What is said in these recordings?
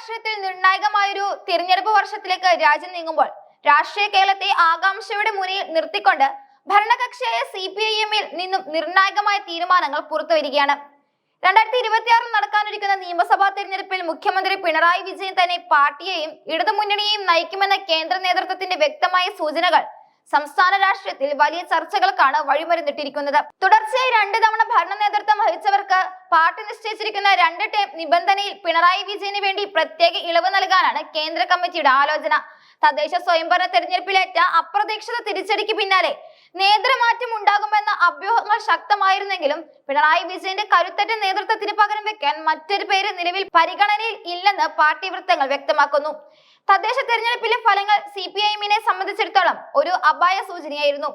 രാഷ്ട്രീയത്തിൽ നിർണായകമായൊരു തിരഞ്ഞെടുപ്പ് വർഷത്തിലേക്ക് രാജ്യം നീങ്ങുമ്പോൾ രാഷ്ട്രീയ കേരളത്തെ ആകാംക്ഷയുടെ മുന്നിൽ നിർത്തിക്കൊണ്ട് ഭരണകക്ഷിയായ സി പി ഐ എമ്മിൽ നിന്നും നിർണായകമായ തീരുമാനങ്ങൾ പുറത്തുവരികയാണ് രണ്ടായിരത്തി ഇരുപത്തിയാറിൽ നടക്കാനിരിക്കുന്ന നിയമസഭാ തെരഞ്ഞെടുപ്പിൽ മുഖ്യമന്ത്രി പിണറായി വിജയൻ തന്നെ പാർട്ടിയെയും ഇടതുമുന്നണിയെയും നയിക്കുമെന്ന കേന്ദ്ര നേതൃത്വത്തിന്റെ വ്യക്തമായ സൂചനകൾ സംസ്ഥാന രാഷ്ട്രീയത്തിൽ വലിയ ചർച്ചകൾക്കാണ് വഴിമരുന്നിട്ടിരിക്കുന്നത്. തുടർച്ചയായി രണ്ട് തവണ ഭരണ നേതൃത്വം വഹിച്ചവർക്ക് പാർട്ടി നിശ്ചയിച്ചിരിക്കുന്ന രണ്ട് ടേം നിബന്ധനയിൽ പിണറായി വിജയന് വേണ്ടി പ്രത്യേക ഇളവ് നൽകാനാണ് കേന്ദ്ര കമ്മിറ്റിയുടെ ആലോചന. തദ്ദേശ സ്വയംഭരണ തെരഞ്ഞെടുപ്പിലേറ്റ അപ്രതീക്ഷിത തിരിച്ചടിക്ക് പിന്നാലെ നേതൃമാറ്റം ഉണ്ടാകുമെന്ന അഭ്യൂഹങ്ങൾ ശക്തമായിരുന്നെങ്കിലും പിണറായി വിജയന്റെ കരുത്തറ്റ നേതൃത്വത്തിന് പകരം വെക്കാൻ മറ്റൊരു പേര് നിലവിൽ പരിഗണനയിൽ ഇല്ലെന്ന് പാർട്ടി വൃത്തങ്ങൾ വ്യക്തമാക്കുന്നു. തദ്ദേശ തെരഞ്ഞെടുപ്പിലെ ഫലങ്ങൾ സി പി ഐ എമ്മിനെ സംബന്ധിച്ചിടത്തോളം ഒരു അപായ സൂചനയായിരുന്നു.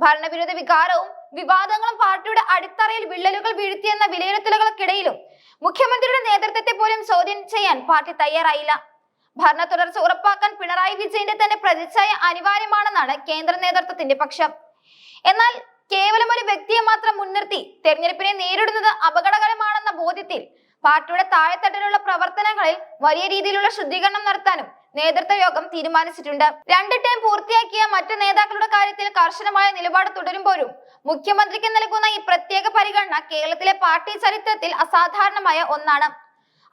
ഭരണവിരുദ്ധ വികാരവും വിവാദങ്ങളും പാർട്ടിയുടെ അടിത്തറയിൽ വിള്ളലുകൾ വീഴ്ത്തിയെന്ന വിലയിരുത്തലുകൾക്കിടയിലും മുഖ്യമന്ത്രിയുടെ നേതൃത്വത്തെ പോലും ചോദ്യം ചെയ്യാൻ പാർട്ടി തയ്യാറായില്ല. ഭരണ തുടർച്ച ഉറപ്പാക്കാൻ പിണറായി വിജയന്റെ തന്നെ പ്രതിച്ഛായ അനിവാര്യമാണെന്നാണ് കേന്ദ്ര നേതൃത്വത്തിന്റെ പക്ഷം. എന്നാൽ കേവലം ഒരു വ്യക്തിയെ മാത്രം മുൻനിർത്തി തെരഞ്ഞെടുപ്പിനെ നേരിടുന്നത് അപകടകരമാണെന്ന ബോധ്യത്തിൽ പാർട്ടിയുടെ താഴെത്തട്ടിലുള്ള പ്രവർത്തനങ്ങളിൽ വലിയ രീതിയിലുള്ള ശുദ്ധീകരണം നടത്താനും നേതൃത്വ യോഗം തീരുമാനിച്ചിട്ടുണ്ട്. രണ്ട് ടൈം പൂർത്തിയാക്കിയ മറ്റു നേതാക്കളുടെ കാര്യത്തിൽ കർശനമായ നിലപാട് തുടരുമ്പോഴും മുഖ്യമന്ത്രിക്ക് നൽകുന്ന ഈ പ്രത്യേക പരിഗണന കേരളത്തിലെ പാർട്ടി ചരിത്രത്തിൽ അസാധാരണമായ ഒന്നാണ്.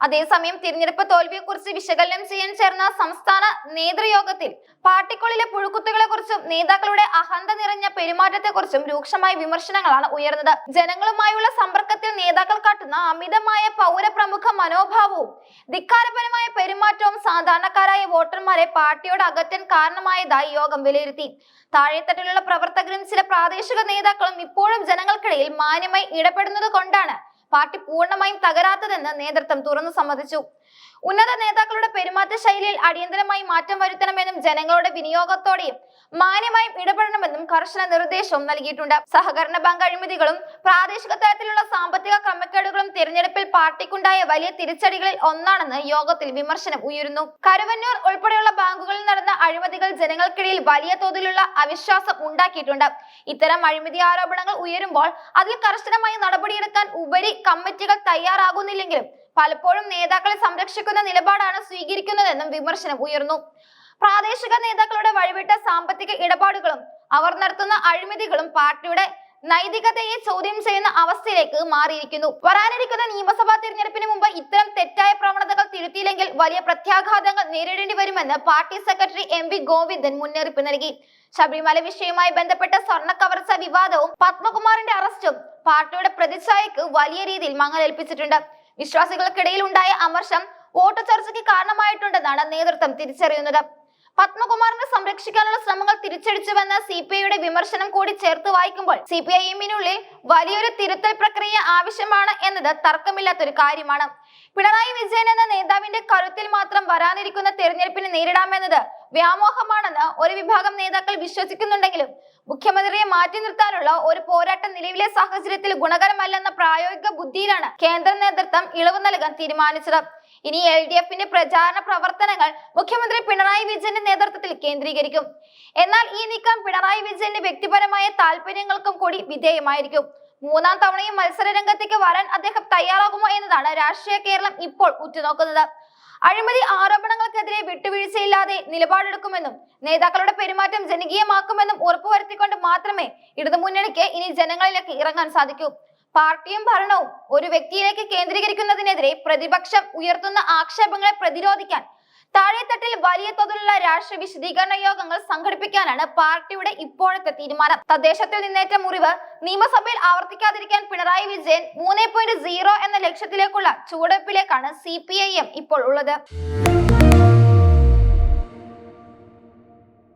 അതേസമയം തിരഞ്ഞെടുപ്പ് തോൽവിയെക്കുറിച്ച് വിശകലനം ചെയ്യാൻ ചേർന്ന സംസ്ഥാന നേതൃയോഗത്തിൽ പാർട്ടിക്കുള്ളിലെ പുഴുക്കുത്തുകളെ കുറിച്ചും നേതാക്കളുടെ അഹന്ത നിറഞ്ഞ പെരുമാറ്റത്തെക്കുറിച്ചും രൂക്ഷമായ വിമർശനങ്ങളാണ് ഉയർന്നത്. ജനങ്ങളുമായുള്ള സമ്പർക്കത്തിൽ നേതാക്കൾ കാട്ടുന്ന അമിതമായ പൗരപ്രമുഖ മനോഭാവവും ധിക്കാരപരമായ പെരുമാറ്റവും സാധാരണക്കാരായ വോട്ടർമാരെ പാർട്ടിയോട് അകറ്റാൻ കാരണമായതായി യോഗം വിലയിരുത്തി. താഴെത്തട്ടിലുള്ള പ്രവർത്തകരും ചില പ്രാദേശിക നേതാക്കളും ഇപ്പോഴും ജനങ്ങൾക്കിടയിൽ മാന്യമായി ഇടപെടുന്നത് കൊണ്ടാണ് പാർട്ടി പൂർണമായും തകരാത്തതെന്ന് നേതൃത്വം തുറന്നു സമ്മതിച്ചു. ഉന്നത നേതാക്കളുടെ പെരുമാറ്റ ശൈലിയിൽ അടിയന്തരമായി മാറ്റം വരുത്തണമെന്നും ജനങ്ങളുടെ വിനിയോഗത്തോടെയും മാന്യമായും ഇടപെടണമെന്നും കർശന നിർദ്ദേശവും നൽകിയിട്ടുണ്ട്. സഹകരണ ബാങ്ക് അഴിമതികളും പ്രാദേശിക തലത്തിലുള്ള സാമ്പത്തിക ക്രമക്കേടുകളും തിരഞ്ഞെടുപ്പിൽ പാർട്ടിക്കുണ്ടായ വലിയ തിരിച്ചടികളിൽ ഒന്നാണെന്ന് യോഗത്തിൽ വിമർശനം ഉയരുന്നു. കരുവന്നൂർ ഉൾപ്പെടെയുള്ള ബാങ്കുകളിൽ നടന്ന അഴിമതികൾ ജനങ്ങൾക്കിടയിൽ വലിയ തോതിലുള്ള അവിശ്വാസം ഉണ്ടാക്കിയിട്ടുണ്ട്. ഇത്തരം അഴിമതി ആരോപണങ്ങൾ ഉയരുമ്പോൾ അതിൽ കർശനമായി നടപടിയെടുക്കാൻ ഉപരി കമ്മിറ്റികൾ തയ്യാറാകുന്നില്ലെങ്കിലും പലപ്പോഴും നേതാക്കളെ സംരക്ഷിക്കുന്ന നിലപാടാണ് സ്വീകരിക്കുന്നതെന്നും വിമർശനം ഉയർന്നു. പ്രാദേശിക നേതാക്കളുടെ വഴിവിട്ട സാമ്പത്തിക ഇടപാടുകളും അവർ നടത്തുന്ന അഴിമതികളും പാർട്ടിയുടെ നൈതികതയെ ചോദ്യം ചെയ്യുന്ന അവസ്ഥയിലേക്ക് മാറിയിരിക്കുന്നു. വരാനിരിക്കുന്ന നിയമസഭാ തിരഞ്ഞെടുപ്പിന് മുമ്പ് ഇത്തരം തെറ്റായ പ്രവണതകൾ തിരുത്തിയില്ലെങ്കിൽ വലിയ പ്രത്യാഘാതങ്ങൾ നേരിടേണ്ടി വരുമെന്ന് party secretary M V Govindan മുന്നറിയിപ്പ് നൽകി. ശബരിമല വിഷയവുമായി ബന്ധപ്പെട്ട സ്വർണ കവർച്ച വിവാദവും പത്മകുമാറിന്റെ അറസ്റ്റും പാർട്ടിയുടെ പ്രതിച്ഛായക്ക് വലിയ രീതിയിൽ മങ്ങലേൽപ്പിച്ചിട്ടുണ്ട്. വിശ്വാസികൾക്കിടയിൽ ഉണ്ടായ അമർഷം വോട്ട് ചർച്ചയ്ക്ക് കാരണമായിട്ടുണ്ടെന്നാണ് നേതൃത്വം തിരിച്ചറിയുന്നത്. പത്മകുമാറിനെ സംരക്ഷിക്കാനുള്ള ശ്രമങ്ങൾ തിരിച്ചടിച്ചുവെന്ന സി പി ഐയുടെ വിമർശനം കൂടി ചേർത്ത് വായിക്കുമ്പോൾ സി പി ഐ എമ്മിനുള്ളിൽ വലിയൊരു തിരുത്തൽ പ്രക്രിയ ആവശ്യമാണ് എന്നത് തർക്കമില്ലാത്തൊരു കാര്യമാണ്. പിണറായി വിജയൻ എന്ന നേതാവിന്റെ കരുത്തിൽ മാത്രം വരാനിരിക്കുന്ന തെരഞ്ഞെടുപ്പിനെ നേരിടാമെന്നത് വ്യാമോഹമാണെന്ന് ഒരു വിഭാഗം നേതാക്കൾ വിശ്വസിക്കുന്നുണ്ടെങ്കിലും മുഖ്യമന്ത്രിയെ മാറ്റി നിർത്താനുള്ള ഒരു പോരാട്ടം നിലവിലെ സാഹചര്യത്തിൽ ഗുണകരമല്ലെന്ന പ്രായോഗിക ബുദ്ധിയിലാണ് കേന്ദ്ര നേതൃത്വം ഇളവ് നൽകാൻ തീരുമാനിച്ചത്. ഇനി എൽ ഡി എഫിന്റെ പ്രചാരണ പ്രവർത്തനങ്ങൾ മുഖ്യമന്ത്രി പിണറായി വിജയന്റെ നേതൃത്വത്തിൽ കേന്ദ്രീകരിക്കും. എന്നാൽ ഈ നീക്കം പിണറായി വിജയന്റെ വ്യക്തിപരമായ താല്പര്യങ്ങൾക്കും കൂടി വിധേയമായിരിക്കും. മൂന്നാം തവണയും മത്സര രംഗത്തേക്ക് വരാൻ അദ്ദേഹം തയ്യാറാകുമോ എന്നതാണ് രാഷ്ട്രീയ കേരളം ഇപ്പോൾ ഉറ്റുനോക്കുന്നത്. അഴിമതി ആരോപണങ്ങൾക്കെതിരെ വിട്ടുവീഴ്ചയില്ലാതെ നിലപാടെടുക്കുമെന്നും നേതാക്കളുടെ പെരുമാറ്റം ജനകീയമാക്കുമെന്നും ഉറപ്പുവരുത്തിക്കൊണ്ട് മാത്രമേ ഇടതുമുന്നണിക്ക് ഇനി ജനങ്ങളിലേക്ക് ഇറങ്ങാൻ സാധിക്കൂ. പാർട്ടിയും ഭരണവും ഒരു വ്യക്തിയിലേക്ക് കേന്ദ്രീകരിക്കുന്നതിനെതിരെ പ്രതിപക്ഷം ഉയർത്തുന്ന ആക്ഷേപങ്ങളെ പ്രതിരോധിക്കാൻ താഴെത്തട്ടിൽ വലിയ തോതിലുള്ള രാഷ്ട്രീയ വിശദീകരണ യോഗങ്ങൾ സംഘടിപ്പിക്കാനാണ് പാർട്ടിയുടെ ഇപ്പോഴത്തെ തീരുമാനം. തദ്ദേശത്തിൽ നിന്നേറ്റ മുറിവ് നിയമസഭയിൽ ആവർത്തിക്കാതിരിക്കാൻ പിണറായി വിജയൻ മൂന്ന് എന്ന ലക്ഷ്യത്തിലേക്കുള്ള ചുവടുവെപ്പിലേക്കാണ് സി ഇപ്പോൾ ഉള്ളത്.